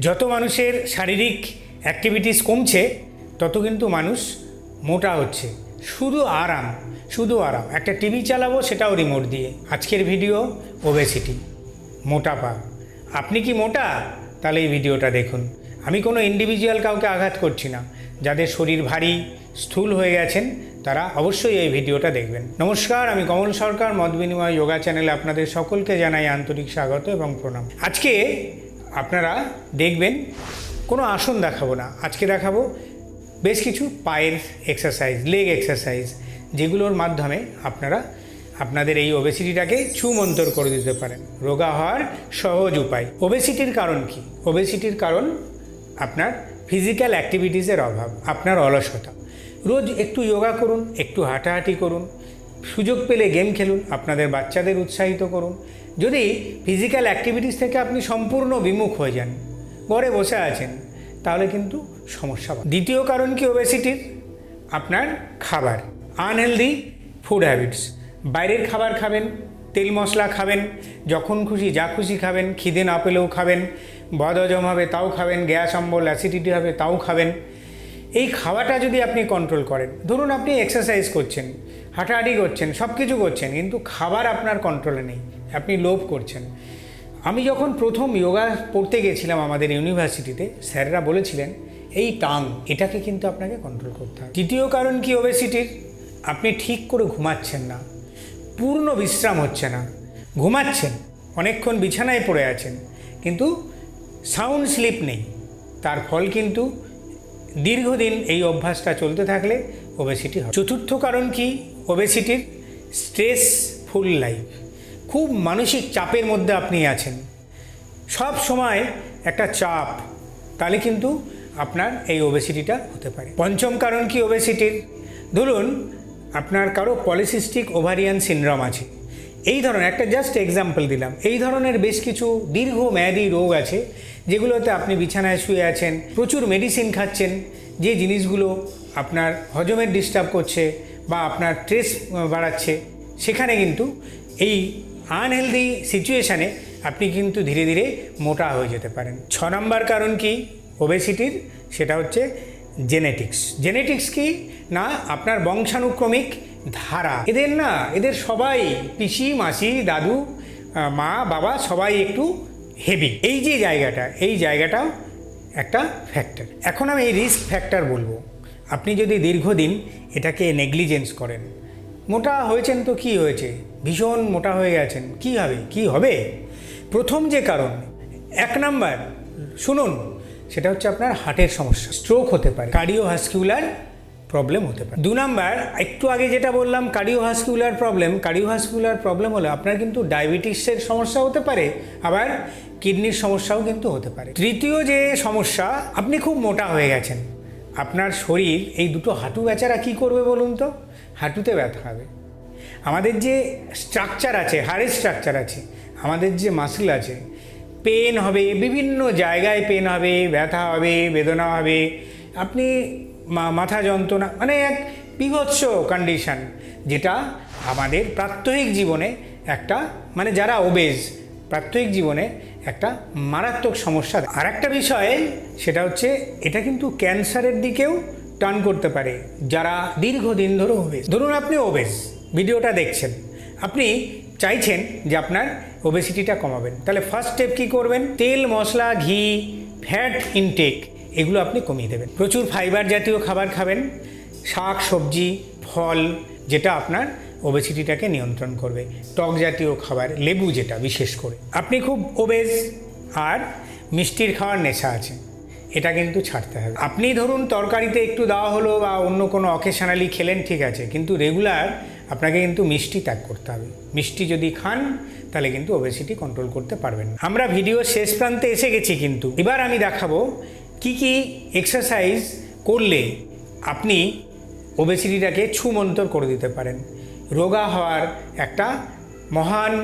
যত মানুষের শারীরিক অ্যাক্টিভিটিস কমছে, তত কিন্তু মানুষ মোটা হচ্ছে। শুধু আরাম শুধু আরাম। একটা টিভি চালাবো, সেটাও রিমোট দিয়ে। আজকের ভিডিও ওবেসিটি মোটাপা আপনি কি মোটা? তাহলে এই ভিডিওটা দেখুন। আমি কোনো ইন্ডিভিজুয়াল কাউকে আঘাত করছি না। যাদের শরীর ভারী, স্থূল হয়ে গেছেন, তারা অবশ্যই এই ভিডিওটা দেখবেন। নমস্কার, আমি কমল সরকার, মত বিনিময় যোগা চ্যানেলে আপনাদের সকলকে জানাই আন্তরিক স্বাগত এবং প্রণাম। আজকে আপনারা দেখবেন, কোনো আসন দেখাবো না। আজকে দেখাবো বেশ কিছু পায়ের এক্সারসাইজ লেগ এক্সারসাইজ যেগুলোর মাধ্যমে আপনারা আপনাদের এই ওবেসিটিটাকে ছুমন্তর করে দিতে পারেন। রোগা হওয়ার সহজ উপায়। ওবেসিটির কারণ কি? ওবেসিটির কারণ আপনার ফিজিক্যাল অ্যাক্টিভিটিসের অভাব, আপনার অলসতা। রোজ একটু যোগা করুন, একটু হাঁটাহাঁটি করুন সুযোগ পেলে গেম খেলুন, আপনাদের বাচ্চাদের উৎসাহিত করুন। যদি ফিজিক্যাল অ্যাক্টিভিটিস থেকে আপনি সম্পূর্ণ বিমুখ হয়ে যান, ঘরে বসে আছেন, তাহলে কিন্তু সমস্যা। দ্বিতীয় কারণ কি ওবেসিটির আপনার খাবার। আনহেলদি ফুড হ্যাবিটস বাইরের খাবার খাবেন, তেল মশলা খাবেন, যখন খুশি যা খুশি খাবেন, খিদে না পেলেও খাবেন, বদহজম হবে তাও খাবেন, গ্যাস, অম্বল অ্যাসিডিটি হবে তাও খাবেন। এই খাওয়াটা যদি আপনি কন্ট্রোল করেন, ধরুন আপনি এক্সারসাইজ করছেন, হাঁটাহাঁটি করছেন সব কিছু করছেন, কিন্তু খাবার আপনার কন্ট্রোলে নেই, আপনি লোভ করছেন। আমি যখন প্রথম যোগা পড়তে গেছিলাম আমাদের ইউনিভার্সিটিতে স্যাররা বলেছিলেন, এই টাং, এটাকে কিন্তু আপনাকে কন্ট্রোল করতে হবে। তৃতীয় কারণ কি ওবেসিটির আপনি ঠিক করে ঘুমাচ্ছেন না, পূর্ণ বিশ্রাম হচ্ছে না, ঘুমাচ্ছেন, অনেকক্ষণ বিছানায় পড়ে আছেন, কিন্তু সাউন্ড স্লিপ নেই, তার ফল কিন্তু দীর্ঘদিন এই অভ্যাসটা চলতে থাকলে ওবেসিটি হয় চতুর্থ কারণ কি? ওবেসিটির স্ট্রেসফুল লাইফ খুব মানসিক চাপের মধ্যে আপনি আছেন। সব সময় একটা চাপ, তাহলে কিন্তু আপনার এই ওবেসিটিটা হতে পারে। পঞ্চম কারণ কি ওবেসিটির ধরুন, আপনার কারও পলিসিস্টিক ওভারিয়ান সিনড্রোম আছে। এই ধরনের, একটা জাস্ট এক্সাম্পল দিলাম। এই ধরনের বেশ কিছু দীর্ঘমেয়াদী রোগ আছে যেগুলোতে আপনি বিছানায় শুয়ে আছেন, প্রচুর মেডিসিন খাচ্ছেন, যে জিনিসগুলো আপনার হজমের ডিস্টার্ব করছে বা আপনার স্ট্রেস বাড়াচ্ছে, সেখানে কিন্তু এই আনহেলদি সিচুয়েশানে আপনি কিন্তু ধীরে ধীরে মোটা হয়ে যেতে পারেন। ছ নম্বর কারণ কি? ওবেসিটির সেটা হচ্ছে জেনেটিক্স জেনেটিক্স কি? না, আপনার বংশানুক্রমিক ধারা। এদের না, এদের সবাই পিসি, মাসি, দাদু মা, বাবা সবাই একটু হেভি এই যে জায়গাটা, এই জায়গাটাও একটা ফ্যাক্টর এখন আমি এই রিস্ক ফ্যাক্টর বলব। আপনি যদি দীর্ঘদিন এটাকে নেগলিজেন্স করেন, মোটা হয়েছেন তো কি হয়েছে? ভীষণ মোটা হয়ে গেছেন, কি হবে? কি হবে? প্রথম যে কারণ, এক নাম্বার শুনুন, সেটা হচ্ছে আপনার হার্টের সমস্যা স্ট্রোক হতে পারে কার্ডিওভাস্কুলার প্রবলেম হতে পারে। দু নাম্বার, একটু আগে যেটা বললাম কার্ডিওভাস্কুলার প্রবলেম কার্ডিওভাস্কুলার প্রবলেম হলে আপনার কিন্তু ডায়াবেটিসের সমস্যা হতে পারে, আবার কিডনির সমস্যাও কিন্তু হতে পারে। তৃতীয় যে সমস্যা, আপনি খুব মোটা হয়ে গেছেন। আপনার শরীর, এই দুটো হাঁটু বেচারা কি করবে বলুন তো? হাঁটুতে ব্যথা হবে। আমাদের যে স্ট্রাকচার আছে হাড়ের স্ট্রাকচার আছে, আমাদের যে মাসল আছে পেন হবে, বিভিন্ন জায়গায় পেন হবে, ব্যথা হবে, বেদনা হবে আপনি মাথা যন্ত্রণা মানে এক বিভৎস কন্ডিশন যেটা আমাদের প্রাত্যহিক জীবনে একটা মানে যারা ওবেজ প্রাত্যহিক জীবনে একটা মারাত্মক সমস্যা। আর একটা বিষয়, সেটা হচ্ছে এটা কিন্তু ক্যান্সারের দিকেও টার্ন করতে পারে, যারা দীর্ঘদিন ধরে ওবেজ ধরুন আপনি ওবেজ ভিডিওটা দেখছেন, আপনি চাইছেন যে আপনার ওবেসিটিটা কমাবেন। তাহলে ফার্স্ট স্টেপ কী করবেন? তেল, মশলা, ঘি ফ্যাট ইনটেক এগুলো আপনি কমিয়ে দেবেন। প্রচুর ফাইবার জাতীয় খাবার খাবেন। শাক, সবজি, ফল, যেটা আপনার ওবেসিটিটাকে নিয়ন্ত্রণ করবে। টক জাতীয় খাবার, লেবু যেটা বিশেষ করে। আপনি খুব ওবেজ আর মিষ্টির খাওয়ার নেশা আছে। এটা কিন্তু ছাড়তে হবে। আপনি ধরুন তরকারিতে একটু দেওয়া হলো বা অন্য কোনো অকেশনালি খেলেন, ঠিক আছে। কিন্তু রেগুলার আপনাকে কিন্তু মিষ্টি ত্যাগ করতে হবে। মিষ্টি যদি খান, তাহলে কিন্তু ওবেসিটি কন্ট্রোল করতে পারবেন আমরা ভিডিও শেষ প্রান্তে এসে গেছি কিন্তু। এবার আমি দেখাবো কি কি এক্সারসাইজ করলে আপনি ওবেসিটিটাকে ছুমন্তর করে দিতে পারেন? রোগা হওয়ার একটা মহান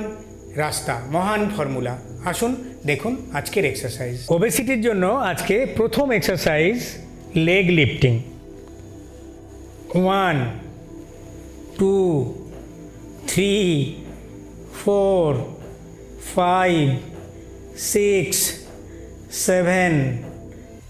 রাস্তা, মহান ফর্মুলা আসুন, দেখুন আজকের এক্সারসাইজ ওবেসিটির জন্য আজকে প্রথম exercise leg lifting one two three four five six seven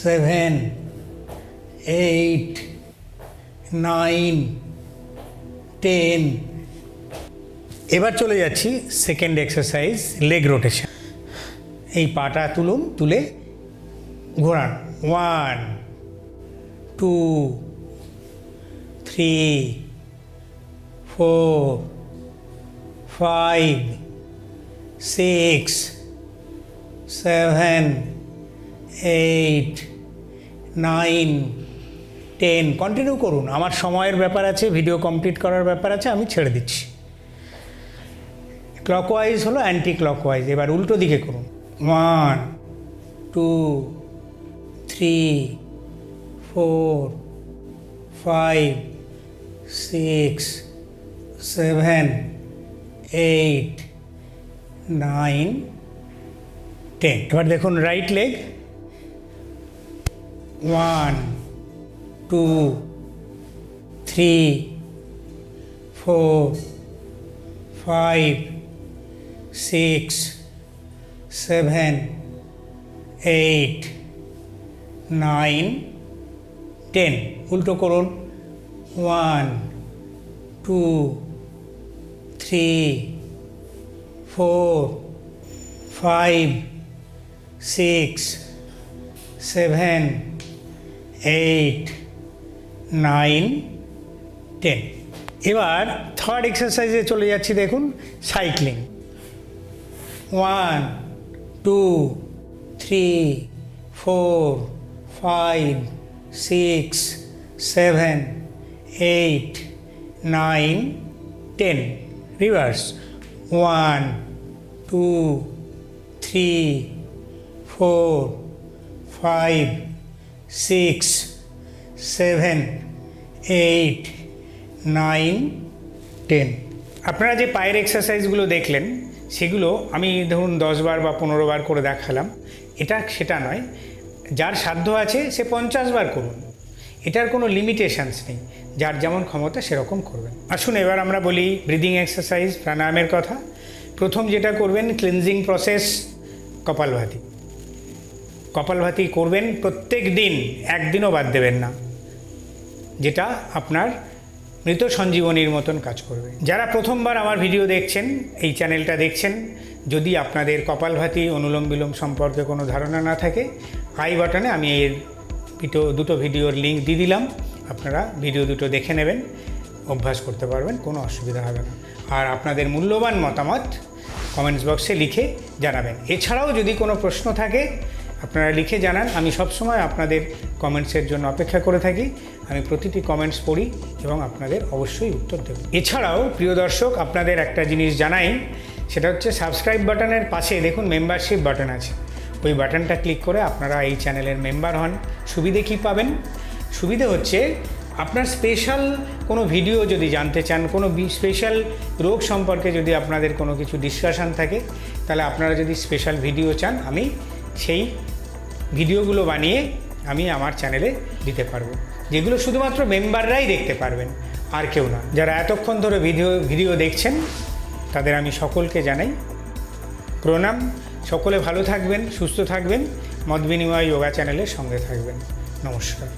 seven, eight, nine, ten. এবার চলে যাচ্ছি সেকেন্ড এক্সারসাইজ লেগ রোটেশন এই পাটা তুলুন, তুলে ঘোরান। One two three four five six seven eight nine ten continue করুন। আমার সময়ের ব্যাপার আছে ভিডিও কমপ্লিট করার ব্যাপার আছে, আমি ছেড়ে দিচ্ছি। ক্লকওয়াইজ হলো অ্যান্টি ক্লকওয়াইজ এবার উল্টো দিকে করুন। One two three four five six seven eight nine ten এবার দেখুন right leg one two three four five six seven eight nine ten উল্টো করুন। One two three four five six seven eight nine ten এবার third এক্সারসাইজে চলে যাচ্ছি, দেখুন cycling one two three four five six seven eight nine ten reverse one two three four five six, seven, eight, nine, ten. আপনারা যে পায়ের এক্সারসাইজগুলো দেখলেন, সেগুলো আমি ধরুন দশবার বা পনেরো বার করে দেখালাম। এটা সেটা নয়। যার সাধ্য আছে, সে পঞ্চাশ বার করুন। এটার কোনো লিমিটেশনস নেই। যার যেমন ক্ষমতা, সেরকম করবেন। আসুন, এবার আমরা বলি ব্রিদিং এক্সারসাইজ প্রাণায়ামের কথা। প্রথম যেটা করবেন ক্লিনজিং প্রসেস কপালভাতি কপালভাতি করবেন প্রত্যেক দিন, একদিনও বাদ দেবেন না। যেটা আপনার মৃত সঞ্জীবনীর মতন কাজ করবে। যারা প্রথমবার আমার ভিডিও দেখছেন, এই চ্যানেলটা দেখছেন, যদি আপনাদের কপালভাতি, অনুলোম বিলোম সম্পর্কে কোনো ধারণা না থাকে, আই বাটনে আমি এর ভিডিও দুটো ভিডিওর লিঙ্ক দিয়ে দিলাম। আপনারা ভিডিও দুটো দেখে নেবেন, অভ্যাস করতে পারবেন, কোনো অসুবিধা হবে না। আর আপনাদের মূল্যবান মতামত কমেন্টস বক্সে লিখে জানাবেন। এছাড়াও যদি কোনো প্রশ্ন থাকে আপনারা লিখে জানান। আমি সবসময় আপনাদের কমেন্টসের জন্য অপেক্ষা করে থাকি। আমি প্রতিটি কমেন্টস পড়ি এবং আপনাদের অবশ্যই উত্তর দেব। এছাড়াও, প্রিয় দর্শক, আপনাদের একটা জিনিস জানাই। সেটা হচ্ছে সাবস্ক্রাইব বাটনের পাশে দেখুন মেম্বারশিপ বাটন আছে। ওই বাটনটা ক্লিক করে আপনারা এই চ্যানেলের মেম্বার হন। সুবিধে কী পাবেন? সুবিধে হচ্ছে, আপনার স্পেশাল কোনো ভিডিও যদি জানতে চান, কোনো স্পেশাল রোগ সম্পর্কে যদি আপনাদের কোনো কিছু ডিসকাশান থাকে, তাহলে আপনারা যদি স্পেশাল ভিডিও চান, আমি সেই ভিডিওগুলো বানিয়ে আমি আমার চ্যানেলে দিতে পারব। যেগুলো শুধুমাত্র মেম্বাররাই দেখতে পারবেন, আর কেউ না যারা এতক্ষণ ধরে ভিডিও ভিডিও দেখছেন, তাদের আমি সকলকে জানাই প্রণাম। সকলে ভালো থাকবেন, সুস্থ থাকবেন। মত বিনিময় যোগা চ্যানেলের সঙ্গে থাকবেন। নমস্কার।